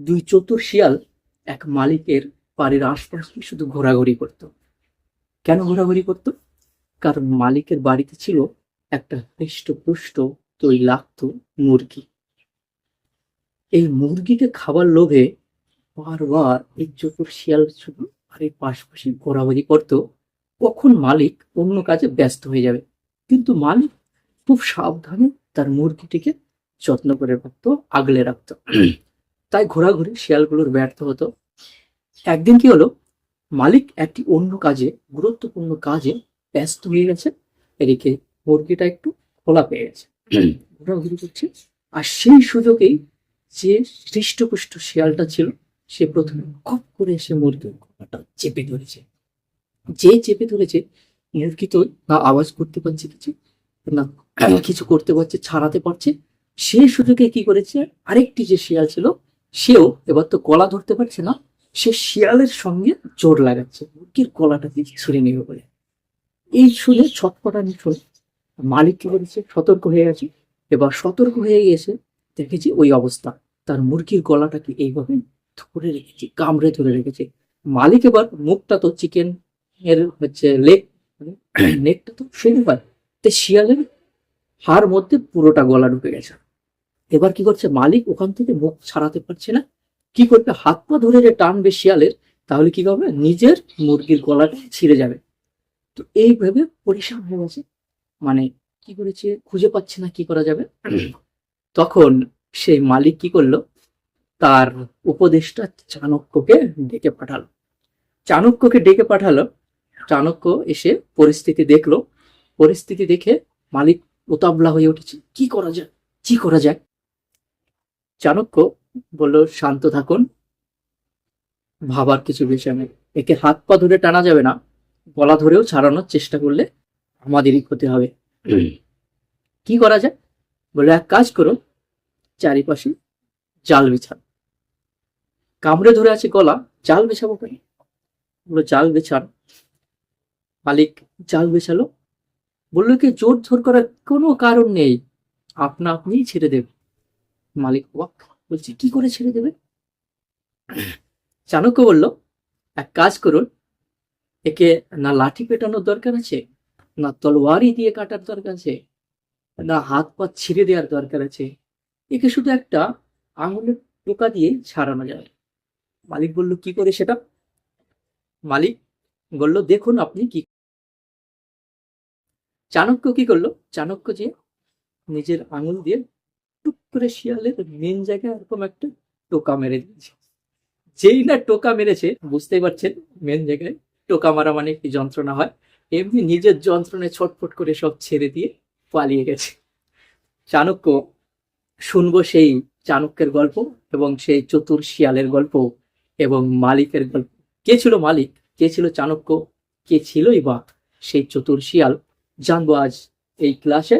দুই চতুর শিয়াল এক মালিকের বাড়ির আশপাশে শুধু ঘোরাঘুরি করত। কেন ঘোরাঘুরি করত? কারণ মালিকের বাড়িতে ছিল একটা হৃষ্টপুষ্ট, তৈলাক্ত মুরগি। এই মুরগিকে খাবার লোভে বারবার এই চতুর শিয়াল শুধু বাড়ির পাশাপাশি ঘোরাঘুরি করতো, কখন মালিক অন্য কাজে ব্যস্ত হয়ে যাবে। কিন্তু মালিক খুব সাবধানে তার মুরগিটিকে যত্ন করে রাখতো, আগলে রাখতো। তাই ঘোরাঘুরি শিয়ালগুলোর ব্যর্থ হতো। একদিন কি হলো? মালিক একটি অন্য কাজে গুরুত্বপূর্ণ কাজে ব্যস্ত হয়ে গেছে। এদিকে মুরগিটা একটু খোলা পেয়ে গেছে। ঘোরাঘুরি করছে। আর সেই সুযোগেই যে হৃষ্টপুষ্ট শিয়ালটা ছিল সে প্রথমে খপ করে এসে মুরগির গলাটা চেপে ধরেছে। যে চেপে ধরেছে মুরগি তো না আওয়াজ করতে পারছে কিছু না কিছু করতে পারছে ছাড়াতে পারছে। সেই সুযোগে কি করেছে? আরেকটি যে শিয়াল ছিল সেও এবার তো গলা ধরতে পারছে না সে শিয়ালের সঙ্গে জোর লাগাচ্ছে মুরগির গলাটা দিয়ে ছুঁড়ে নেবে বলে। এই শুনে ছটপটানি শুনে মালিক কি করেছে সতর্ক হয়ে গেছে এবার সতর্ক হয়ে গেছে দেখেছি ওই অবস্থা। তার মুরগির গলাটাকে এইভাবে ধরে রেখেছে কামড়ে ধরে রেখেছে। মালিক এবার মুখটা তো চিকেন এর হচ্ছে লেগ নেকটা তো ফেলে পায় তো শিয়ালের হার মধ্যে পুরোটা গলা ঢুকে গেছে। এবার কি করছে? মালিক ওখান থেকে মুখ ছাড়াতে পারছে না। কি করবে? হাত পা ধরে যে টানবে শিয়ালের তাহলে কি হবে? নিজের মুরগির গলাটা ছিঁড়ে যাবে। তো এইভাবে পরিশ্রম হয়ে গেছে। মানে কি করেছে? খুঁজে পাচ্ছে না কি করা যাবে। তখন সেই মালিক কি করল? তার উপদেশটা চাণক্যকে ডেকে পাঠালো। চাণক্যকে ডেকে পাঠালো। চাণক্য এসে পরিস্থিতি দেখল। পরিস্থিতি দেখে মালিক উতাবলা হয়ে উঠেছে। কি করা যায়? কি করা যায়? চাণক্য বলল শান্ত থাকুন। ভাবার কিছু বিষয় নেই। একে হাত পা ধরে টানা যাবে না। গলা ধরেও ছাড়ানোর চেষ্টা করলে আমাদেরই ক্ষতি হবে। কি করা যায়? বলে এক কাজ করুন চারিপাশে জাল বিছান কামড়ে ধরে আছে গলা জাল বিছাবো কেন? বলল জাল বিছান। মালিক জাল বিছালো? বলল কি জোর জোর করার কোনো কারণ নেই। আপনা আপনিই ছেড়ে দেবে। মালিক ওয়াক বলছে, কি করে ছেড়ে দেবে? চাণক্য বলল, এক কাজ করুন, একে না লাঠি পেটানোর দরকার আছে, না তলোয়ারি দিয়ে কাটার দরকার আছে, না হাত পা ছিঁড়ে দেওয়ার দরকার আছে, একে শুধু একটা আঙুলের টোকা দিয়ে ছাড়ানো যায় মালিক বলল, কি করে সেটা? মালিক বলল, দেখুন আপনি কি চাণক্য কি করল? চাণক্য যে নিজের আঙুল দিয়ে টুক করে শিয়ালের মেন জায়গায় এরকম একটা টোকা মেরে দিয়েছে। যেই না টোকা মেরেছে, বুঝতেই পারছেন মেন জায়গায় টোকা মারা মানে কি যন্ত্রণা হয়। এমনি নিজের যন্ত্রণায় ছটফট করে সব ছেড়ে দিয়ে পালিয়ে গেছে। চাণক্য শুনব সেই চাণক্যের গল্প এবং সেই চতুর শিয়ালের গল্প এবং মালিকের গল্প। কে ছিল মালিক? কে ছিল চাণক্য? কে ছিলই বা সেই চতুর শিয়াল? জানব আজ এই ক্লাসে।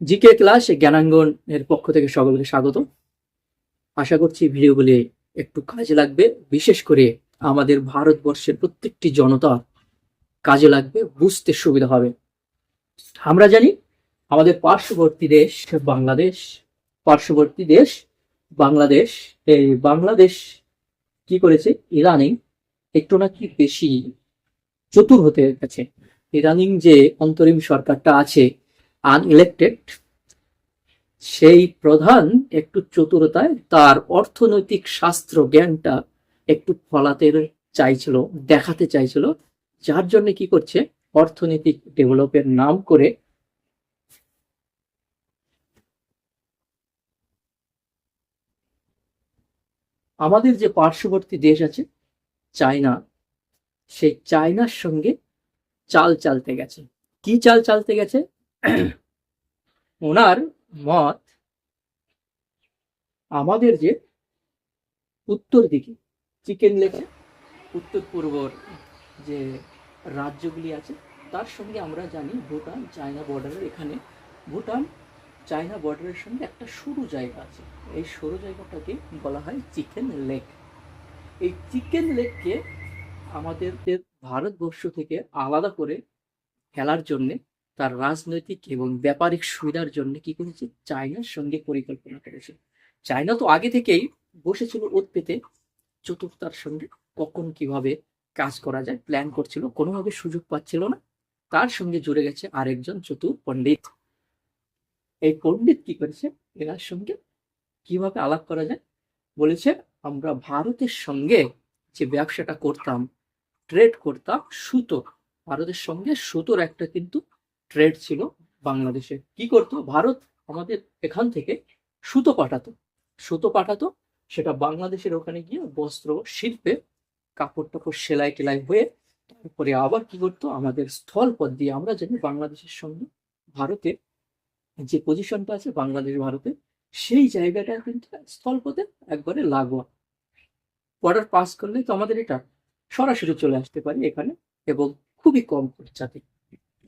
জিকে ক্লাস জ্ঞানাঙ্গন এর পক্ষ থেকে সকলকে স্বাগত আশা করছি ভিডিওগুলি একটু কাজে লাগবে, বিশেষ করে আমাদের ভারতবর্ষের প্রত্যেকটি জনতা কাজে লাগবে, বুঝতে সুবিধা হবে। আমরা জানি আমাদের পার্শ্ববর্তী দেশ বাংলাদেশ, পার্শ্ববর্তী দেশ বাংলাদেশ, এই বাংলাদেশ কি করেছে? ইরানে একটু নাকি বেশি চতুর হতে গেছে। ইরানিং যে অন্তরিম সরকারটা আছে আনইলেক্টেড সেই প্রধান একটু চতুরতায়, তার অর্থনৈতিক শাস্ত্র জ্ঞানটা একটু ফলাতে চাইছিল, দেখাতে চাইছিল, যার জন্য কি করছে, অর্থনৈতিক ডেভেলপের নাম করে আমাদের যে পার্শ্ববর্তী দেশ আছে, চায়না, সেই চায়নার সঙ্গে চাল চালতে গেছে। কি চাল চালতে গেছে? ওনার মত আমাদের যে উত্তর দিকে, চিকেন লেকে, উত্তর পূর্বর যে রাজ্যগুলি আছে, তার সঙ্গে আমরা জানি ভুটান, চায়না বর্ডারের এখানে। ভুটান, চায়না বর্ডারের সঙ্গে একটা সরু জায়গা আছে। এই সরু জায়গাটাকে বলা হয় চিকেন লেক। এই চিকেন লেককে আমাদের ভারতবর্ষ থেকে আলাদা করে খেলার জন্যে তার রাজনৈতিক এবং ব্যাপারিক সুবিধার জন্য কি করেছে? চায়নার সঙ্গে পরিকল্পনা করেছে। চায়না তো আগে থেকেই বসেছিল ওত পেতে। চতুর্থার সঙ্গে কখন কীভাবে কাজ করা যায় প্ল্যান করছিল, কোনোভাবে সুযোগ পাচ্ছিল না। তার সঙ্গে জুড়ে গেছে আরেকজন চতুর পণ্ডিত। এই পণ্ডিত কি করেছে? এনার সঙ্গে কীভাবে আলাপ করা যায়? বলেছে, আমরা ভারতের সঙ্গে যে ব্যবসাটা করতাম ট্রেড করতাম, সুতো, ভারতের সঙ্গে সুতোর একটা কিন্তু ট্রেড ছিল বাংলাদেশে। কি করতো? ভারত আমাদের এখান থেকে সুতো পাঠাতো। সুতো পাঠাতো, সেটা বাংলাদেশের ওখানে গিয়ে বস্ত্র, শিল্পে কাপড় টাপড় সেলাই টেলাই হয়ে তারপরে আবার কি করতো? আমাদের স্থল স্থলপথ দিয়ে আমরা জানি বাংলাদেশের সঙ্গে ভারতে যে পজিশনটা আছে বাংলাদেশ ভারতে, সেই জায়গাটা কিন্তু স্থল স্থলপথে একবারে লাগোয়া। বর্ডার পাস করলে তো আমাদের এটা সরাসরি চলে আসতে পারি এখানে এবং খুবই কম খরচাতে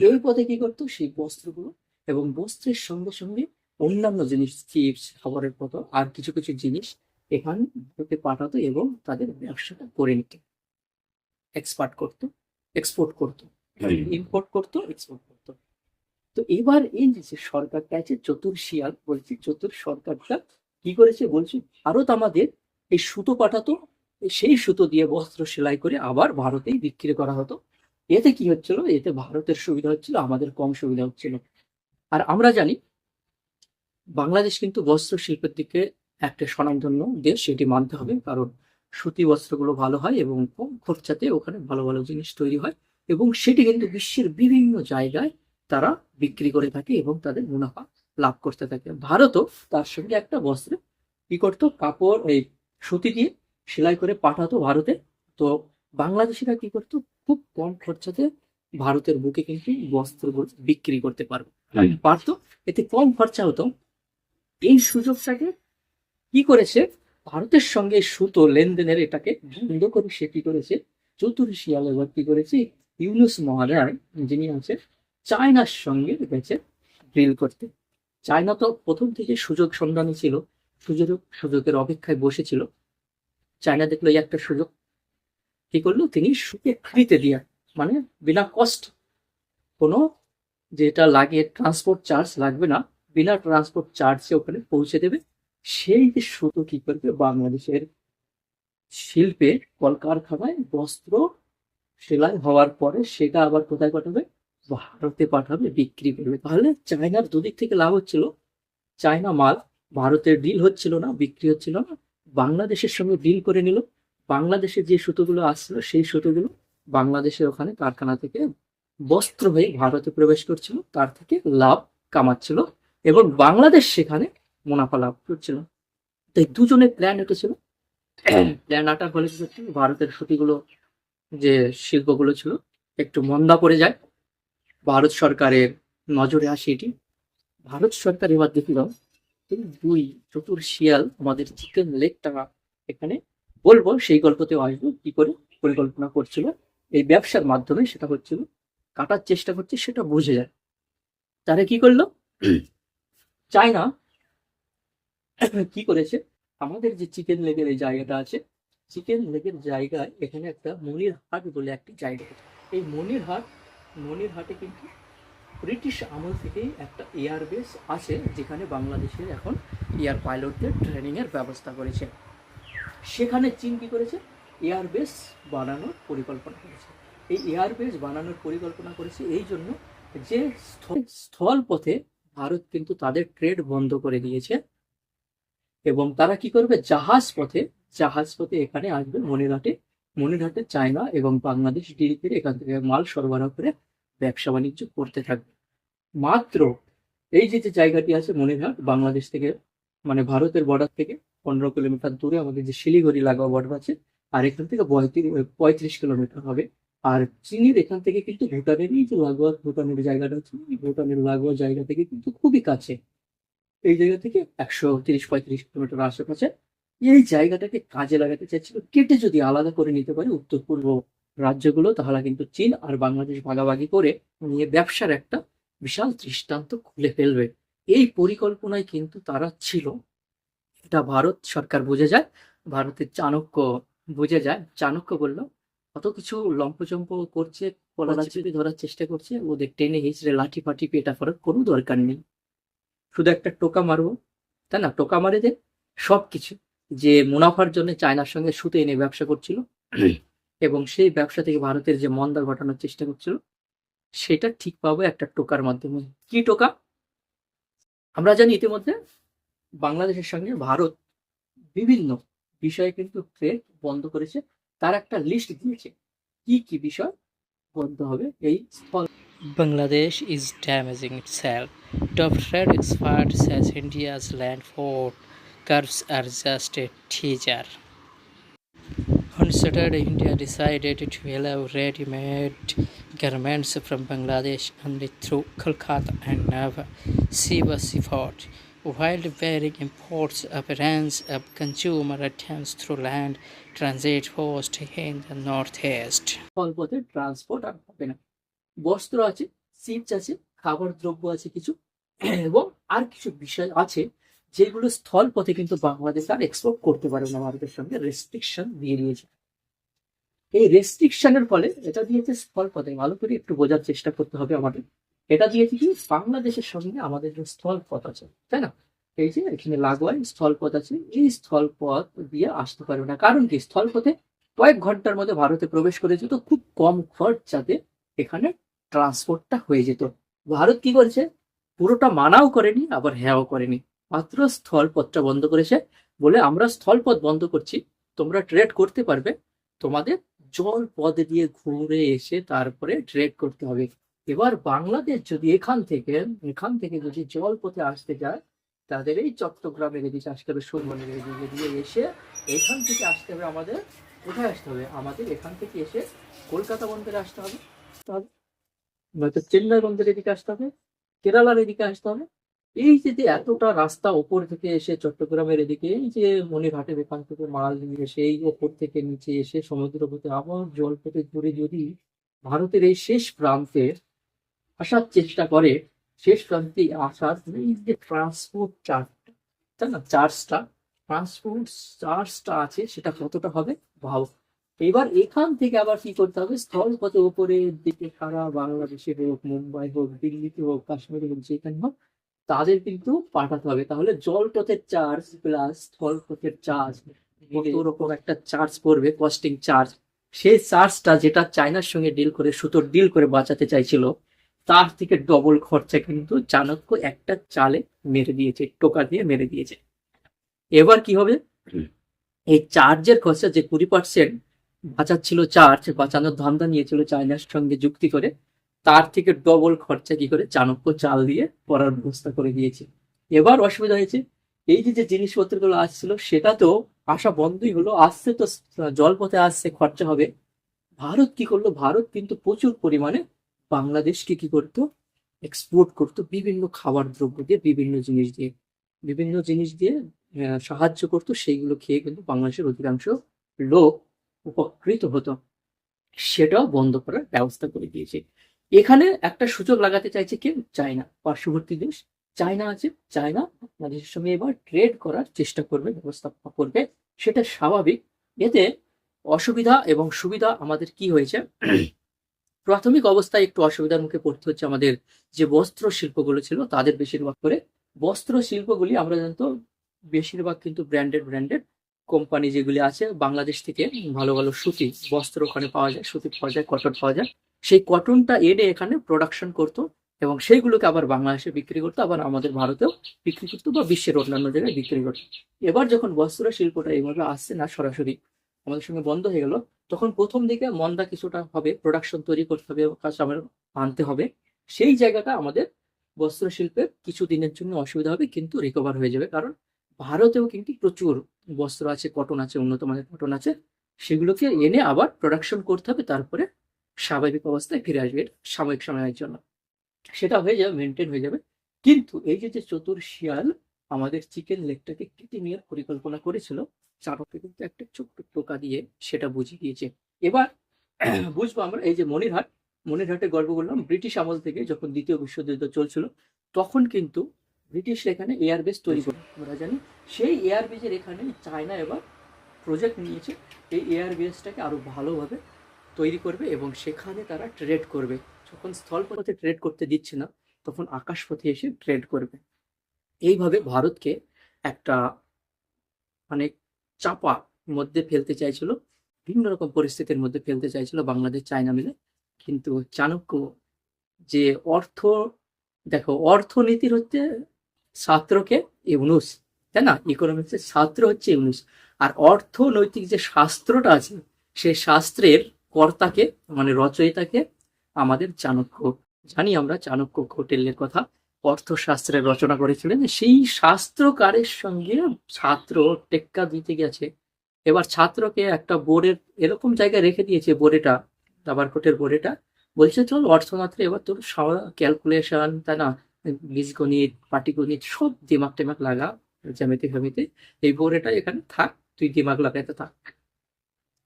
এই পথে কি করতো? সেই বস্ত্রগুলো এবং বস্ত্রের সঙ্গে সঙ্গে অন্যান্য জিনিস চিপস খাবারের মতো আর কিছু কিছু জিনিস এখানে ভারতে পাঠাতো এবং তাদের ব্যবসাটা করে নিত। এক্সপার্ট করতো এক্সপোর্ট করতো ইম্পোর্ট করতো এক্সপোর্ট করতো। তো এবার এই যে সরকারটা আছে চতুর শিয়াল বলছি চতুর সরকারটা কি করেছে? বলছে ভারত আমাদের এই সুতো পাঠাতো সেই সুতো দিয়ে বস্ত্র সেলাই করে আবার ভারতেই বিক্রি করা হতো। এতে কি হচ্ছিল? এতে ভারতের সুবিধা হচ্ছিল, আমাদের কম সুবিধা হচ্ছিল। আর আমরা জানি, বাংলাদেশ কিন্তু বস্ত্র শিল্পের দিকে একটা স্বনামধন্য দেশ, সেটি মানতে হবে। কারণ সুতি বস্ত্রগুলো ভালো হয় এবং কম খরচাতে ওখানে ভালো ভালো জিনিস তৈরি হয় এবং সেটি কিন্তু বিশ্বের বিভিন্ন জায়গায় তারা বিক্রি করে থাকে এবং তাদের মুনাফা লাভ করতে থাকে। ভারতও তার সঙ্গে একটা বস্ত্রে কি করতো? কাপড়, এই সুতি দিয়ে সেলাই করে পাঠাতো ভারতে। তো বাংলাদেশিরা কি করতো? খুব কম খরচাতে ভারতের বুকে কিন্তু বস্ত্রগুলো বিক্রি করতে পারবে পারতো? এতে কম খরচা হতো। এই সুযোগটাকে কি করেছে? ভারতের সঙ্গে সুতো লেনদেনের এটাকে বন্ধ করে সে কি করেছে? চতুর শিয়াল এবার কি করেছে? ইউনুস মহারায় যিনি আছে চায়নার সঙ্গে গেছে ডিল করতে। চায়না তো প্রথম থেকে সুযোগ সন্ধানী ছিল সুযোগ সুযোগের অপেক্ষায় বসেছিল। চায়না দেখল একটা সুযোগ কি করল? তিনি সুখে ফ্রিতে দিয়া মানে বিনা কষ্ট কোনো যেটা লাগে ট্রান্সপোর্ট চার্জ লাগবে না, বিনা ট্রান্সপোর্ট চার্জে ওখানে পৌঁছে দেবে। সেই যে সুতো কি করবে? বাংলাদেশের শিল্পে কলকারখানায় বস্ত্র সেলাই হওয়ার পরে সেটা আবার কোথায় পাঠাবে? ভারতে পাঠাবে, বিক্রি করবে। তাহলে চায়নার দুদিক থেকে লাভ হচ্ছিল। চায়না মাল ভারতের ডিল হচ্ছিল না, বিক্রি হচ্ছিল না। বাংলাদেশের সঙ্গে ডিল করে নিল। বাংলাদেশে যে সুতোগুলো আসছিল, সেই সুতোগুলো বাংলাদেশের ওখানে কারখানা থেকে বস্ত্র হয়ে ভারতে প্রবেশ করছিল। তার থেকে লাভ কামাচ্ছিল এবং বাংলাদেশ সেখানে মুনাফা লাভ করছিল। তাই দুজনের প্ল্যান এটা ছিল। প্ল্যান আটার ফলে ভারতের সুতিগুলো যে শিল্পগুলো ছিল, একটু মন্দা পড়ে যায়। ভারত সরকারের নজরে আসে এটি। ভারত সরকার এবার দেখল, এই দুই চতুর শিয়াল আমাদের চিকেন লেগটা এখানে বলব সেই গল্পতেও আসব কি করে পরিকল্পনা করছিল। এই ব্যবসার মাধ্যমে সেটা হচ্ছিল কাটার চেষ্টা করছে সেটা বুঝে যায়। তারা কি করল? চায়না কি করেছে? আমাদের যে চিকেন লেগের এই জায়গাটা আছে চিকেন লেগের জায়গায় এখানে একটা মনির হাট বলে একটি জায়গা এই মনির হাট মনির হাটে কিন্তু ব্রিটিশ আমল থেকেই একটা এয়ারবেস আছে যেখানে বাংলাদেশের এখন এয়ার পাইলটদের ট্রেনিংয়ের ব্যবস্থা করেছে। সেখানে চীন কি করেছে? এয়ারবেস বানানোর পরিকল্পনা করেছে। এই এয়ারবেস বানানোর পরিকল্পনা করেছে এই জন্য যে স্থল পথে ভারত কিন্তু তাদের ট্রেড বন্ধ করে দিয়েছে এবং তারা কি করবে? জাহাজ পথে জাহাজ পথে এখানে আসবে মনিরহাটে মনিরহাটে চায়না এবং বাংলাদেশ ধীরে এখান থেকে মাল সরবরাহ করে ব্যবসা বাণিজ্য করতে থাকবে। মাত্র এই যে যে জায়গাটি আছে মনিরহাট, বাংলাদেশ থেকে মানে ভারতের বর্ডার থেকে পনেরো কিলোমিটার দূরে আমাদের যে শিলিগুড়ি লাগোয়া বর্ডার আছে, আর এখান থেকে পঁয়ত্রিশ কিলোমিটার হবে। আর চীনের এখান থেকে কিন্তু ভুটানের এই যে লাগোয়া, ভুটানের জায়গাটা আছে ভুটানের লাগোয়া জায়গা থেকে কিন্তু খুবই কাছে। এই জায়গা থেকে একশো তিরিশ, পঁয়ত্রিশ কিলোমিটার আশেপাশে। এই জায়গাটাকে কাজে লাগাতে চাইছিল, কেটে যদি আলাদা করে নিতে পারে উত্তর পূর্ব রাজ্যগুলো, তাহলে কিন্তু চীন আর বাংলাদেশ ভাগাভাগি করে নিয়ে ব্যবসার একটা বিশাল দৃষ্টান্ত খুলে ফেলবে। এই পরিকল্পনায় কিন্তু তারা ছিল। এটা ভারত সরকার বুঝে যায় ভারতের চাণক্য বুঝে যায়। চাণক্য বলল অত কিছু লম্পচম্প করছে কলা চেপে ধরার চেষ্টা করছে। ওদের টেনে হিচড়ে লাঠি ফাটি পেটা করার কোনো দরকার নেই। শুধু একটা টোকা মারবো তাই না? টোকা মারে দে সব কিছু যে মুনাফার জন্য চায়নার সঙ্গে সুতো এনে ব্যবসা করছিল এবং সেই ব্যবসা থেকে ভারতের যে মন্দা ঘটানোর চেষ্টা করছিল সেটা ঠিক পাবো একটা টোকার মাধ্যমে। কি টোকা? আমরা জানি ইতিমধ্যে বাংলাদেশের সঙ্গে ভারত বিভিন্ন বিষয়ে কিন্তু ট্রেড বন্ধ করেছে। তার একটা লিস্ট দিয়েছে। কি কি বিষয় বন্ধ হবে এই স্থল Bangladesh is damaging itself top trade expert says India's land port curbs are just a teaser On Saturday, India decided to allow ready-made garments from Bangladesh only through Kolkata and Nava Siva Seaport, while barring imports of range of consumer items through land transit post in the northeast. স্থলপথে transport আর হবে না বস্ত্র আছে সিপস আছে খাবার দ্রব্য আছে কিছু এবং আর কিছু বিষয় আছে যেগুলো স্থলপথে কিন্তু বাংলাদেশ আর এক্সপোর্ট করতে পারবে না ভারতের সঙ্গে রেস্ট্রিকশন দিয়ে দিয়েছে এই রেস্ট্রিকশনের ফলে এটা দিয়েছে স্থলপথে, ভালো করে একটু বোঝার চেষ্টা করতে হবে আমাদের। এটা দিয়েছে কি বাংলাদেশের সঙ্গে আমাদের যে স্থলপথ আছে, তাই না? এই যে এখানে লাগোয়ায় স্থলপথ আছে, এই স্থলপথ দিয়ে আসতে পারবে না। কারণ কি? স্থলপথে কয়েক ঘণ্টার মধ্যে ভারতে প্রবেশ করে যেত খুব কম খরচাতে এখানে ট্রান্সপোর্টটা হয়ে যেত। ভারত কি করেছে? পুরোটা মানাও করেনি, আবার হ্যাঁও করেনি। মাত্র স্থলপথটা বন্ধ করেছে। বলে আমরা স্থলপথ বন্ধ করছি, তোমরা ট্রেড করতে পারবে, তোমাদের জল পথ দিয়ে ঘুরে এসে তারপরে ট্রেড করতে হবে। এবার বাংলাদেশ যদি এখান থেকে এখান থেকে যদি জল পথে আসতে যায়, তাদের এই চট্টগ্রামের এদিকে আসতে হবে সুরমনের এদিকে দিয়ে এসে এখান থেকে আসতে হবে আমাদের, কোথায় আসতে হবে? আমাদের এখান থেকে এসে কলকাতা বন্দরে আসতে হবে। নয়তো চেন্নাই বন্দরের এদিকে আসতে হবে, কেরালার এদিকে আসতে হবে। এই যে যে এতটা রাস্তা ওপর থেকে এসে চট্টগ্রামের এদিকে, এই যে মনিরহাটের এখান থেকে মাল নিয়ে এসে, এই ওপর থেকে নিচে এসে সমুদ্র পথে আবার জল পথে ঘুরে যদি ভারতের এই শেষ প্রান্তে আসার চেষ্টা করে, শেষ প্রান্তে আসার এই যে ট্রান্সপোর্ট চার্জটা তাই না? চার্জটা ট্রান্সপোর্ট চার্জটা আছে, সেটা কতটা হবে? ভাব এবার এখান থেকে আবার কি করতে হবে? স্থল পথে উপরের দিকে সারা বাংলাদেশে হোক, মুম্বাই হোক, দিল্লিতে হোক, কাশ্মীরে হোক, যেখানে হোক তাদের কিন্তু পাঠাতে হবে। তাহলে জলপথের চার্জ প্লাস স্থলপথের চার্জ কত রকম একটা চার্জ পড়বে কস্টিং চার্জ সেই চার্জটা যেটা চায়নার সঙ্গে ডিল করে সুতোর ডিল করে বাঁচাতে চাইছিল তার থেকে ডবল খরচা কিন্তু চাণক্য একটা চালে মেরে দিয়েছে টোকা দিয়ে মেরে দিয়েছে। এবার কি হবে? এই চার্জের খরচা যে কুড়ি পার্সেন্ট বাঁচাচ্ছিল চার্জ বাঁচানোর ধান্দা নিয়েছিল চায়নার সঙ্গে যুক্তি করে তার থেকে ডবল খরচা কি করে? চাণক্য চাল দিয়ে করার ব্যবস্থা করে দিয়েছে। এবার অসুবিধা হয়েছে, এই যে যে জিনিসপত্রগুলো আসছিল, সেটা তো আসা বন্ধই হলো, আসছে তো জলপথে আসছে, খরচা হবে। ভারত কি করল? ভারত কিন্তু প্রচুর পরিমাণে বাংলাদেশকে কি করতো? এক্সপোর্ট করতো, বিভিন্ন খাবার দ্রব্য দিয়ে, বিভিন্ন জিনিস দিয়ে। বিভিন্ন জিনিস দিয়ে সাহায্য করতো, সেইগুলো খেয়ে কিন্তু বাংলাদেশের অধিকাংশ লোক উপকৃত হতো। সেটাও বন্ধ করার ব্যবস্থা করে দিয়েছে। এখানে একটা সুযোগ লাগাতে চাইছে কে? চায়না। পার্শ্ববর্তী দেশ। চায়না আছে। চায়না বাংলাদেশের সঙ্গে এবার ট্রেড করার চেষ্টা করবে ব্যবস্থা করবে। সেটা স্বাভাবিক। এতে অসুবিধা এবং সুবিধা আমাদের কি হয়েছে? প্রাথমিক অবস্থায় একটু অসুবিধার মুখে পড়তে হচ্ছে আমাদের যে বস্ত্র শিল্পগুলো ছিল, তাদের বেশিরভাগ করে। বস্ত্র শিল্পগুলি আমরা জানতো, বেশিরভাগ কিন্তু ব্র্যান্ডেড ব্র্যান্ডেড কোম্পানি যেগুলি আছে, বাংলাদেশ থেকে ভালো ভালো সুতি, বস্ত্র ওখানে পাওয়া যায়, সুতি পাওয়া যায় কটন পাওয়া যায়। সেই কটনটা এনে এখানে প্রোডাকশন করতো এবং সেইগুলোকে আবার বাংলাদেশে বিক্রি করতো, আবার আমাদের ভারতেও বিক্রি করতো বা বিশ্বের অন্যান্য জায়গায় বিক্রি করতো। এবার যখন বস্ত্র শিল্পটা এইভাবে আসছে না সরাসরি, আমাদের সঙ্গে বন্ধ হয়ে গেল, তখন প্রথম দিকে মন্দা কিছুটা হবে প্রোডাকশন তৈরি করতে হবে কাঁচামাল আনতে হবে। সেই জায়গাটা আমাদের বস্ত্র শিল্পের কিছু দিনের জন্য অসুবিধা হবে, কিন্তু রিকভার হয়ে যাবে। কারণ ভারতেও কিন্তু প্রচুর বস্ত্র আছে কটন আছে, উন্নত মানের কটন আছে। সেগুলোকে এনে আবার প্রোডাকশন করতে হবে, তারপরে স্বাভাবিক অবস্থায় ফিরে আসবে সাময়িক সময়ের জন্য। সেটা হয়ে যাবে মেনটেন হয়ে যাবে। কিন্তু এই যে চতুর শিয়াল আমাদের চিকেন লেগটাকে কেটে নেওয়ার পরিকল্পনা করেছিল চারকে কিন্তু একটা ছোট্ট টোকা দিয়ে সেটা বুঝিয়ে দিয়েছে এবার বুঝব আমরা, এই যে মনিরহাট, মনিরহাটে গল্প করলাম, ব্রিটিশ আমল থেকে যখন দ্বিতীয় বিশ্বযুদ্ধ চলছিল, তখন কিন্তু ব্রিটিশ এখানে এয়ারবেস তৈরি করে আমরা জানি। সেই এয়ারবেসের এখানে চায়না এবার প্রজেক্ট নিয়েছে। এই এয়ারবেসটাকে আরও ভালোভাবে তৈরি করবে এবং সেখানে তারা ট্রেড করবে। যখন স্থলপথে ট্রেড করতে দিচ্ছে না, তখন আকাশপথে এসে ট্রেড করবে। এইভাবে ভারতকে একটা মানে চাপা মধ্যে ফেলতে চাইছিল, ভিন্ন রকম পরিস্থিতির মধ্যে ফেলতে চাইছিল বাংলাদেশ, চায়না মিলে। কিন্তু চাণক্য যে অর্থ, দেখো, অর্থনীতির হচ্ছে ছাত্রকে ইউনুস, তাই না? ইকোনমিক্সের ছাত্র হচ্ছে ইউনুস। আর অর্থনৈতিক যে শাস্ত্রটা আছে, সেই শাস্ত্রের কর্তাকে মানে রচয়িতাকে আমাদের চাণক্য, জানি আমরা চাণক্য কৌটিল্যের কথা, অর্থশাস্ত্রের রচনা করেছিলেন। সেই শাস্ত্রকারের সঙ্গে ছাত্র টেক্কা দিতে গেছে। এবার ছাত্রকে একটা বোর্ডের এরকম জায়গায় রেখে দিয়েছে বোর্ডেটা রাবারকোটের বোর্ডেটা বলছে, চল অর্থমাত্রে এবার তোর ক্যালকুলেশন তাই না? বীজগণিত পাটিগণিত সব দিমাগ টেমাগ লাগা, জ্যামিতি ফ্যামিতি, এই বোর্ডেটা এখানে থাক, তুই দিমাগ লাগাইতে থাক।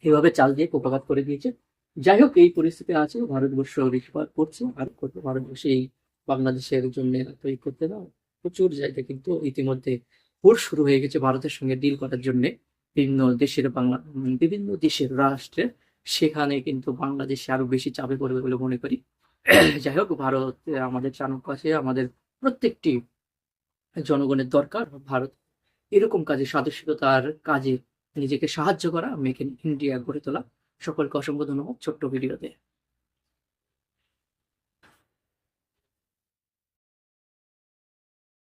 এভাবে চাল দিয়ে প্রপাঘাত করে দিয়েছে। যাই হোক এই পরিস্থিতি আছে, ভারতবর্ষ রিকভার করছে, আর করবে ভারতবর্ষে এই বাংলাদেশের জন্য তৈরি করতে দাও। প্রচুর জায়গা কিন্তু ইতিমধ্যে ভোট শুরু হয়ে গেছে ভারতের সঙ্গে ডিল করার জন্য। বিভিন্ন দেশের বাংলা বিভিন্ন দেশের রাষ্ট্রে সেখানে কিন্তু বাংলাদেশে আরও বেশি চাপে পড়বে বলে মনে করি। যাই হোক, ভারত আমাদের চাণক্য আছে আমাদের প্রত্যেকটি জনগণের দরকার। ভারত এরকম কাজে, সাদস্যতার কাজে নিজেকে সাহায্য করা মেক ইন ইন্ডিয়া গড়ে তোলা। সকলকে অসংখ্য ধন্যবাদ ছোট্ট ভিডিওতে।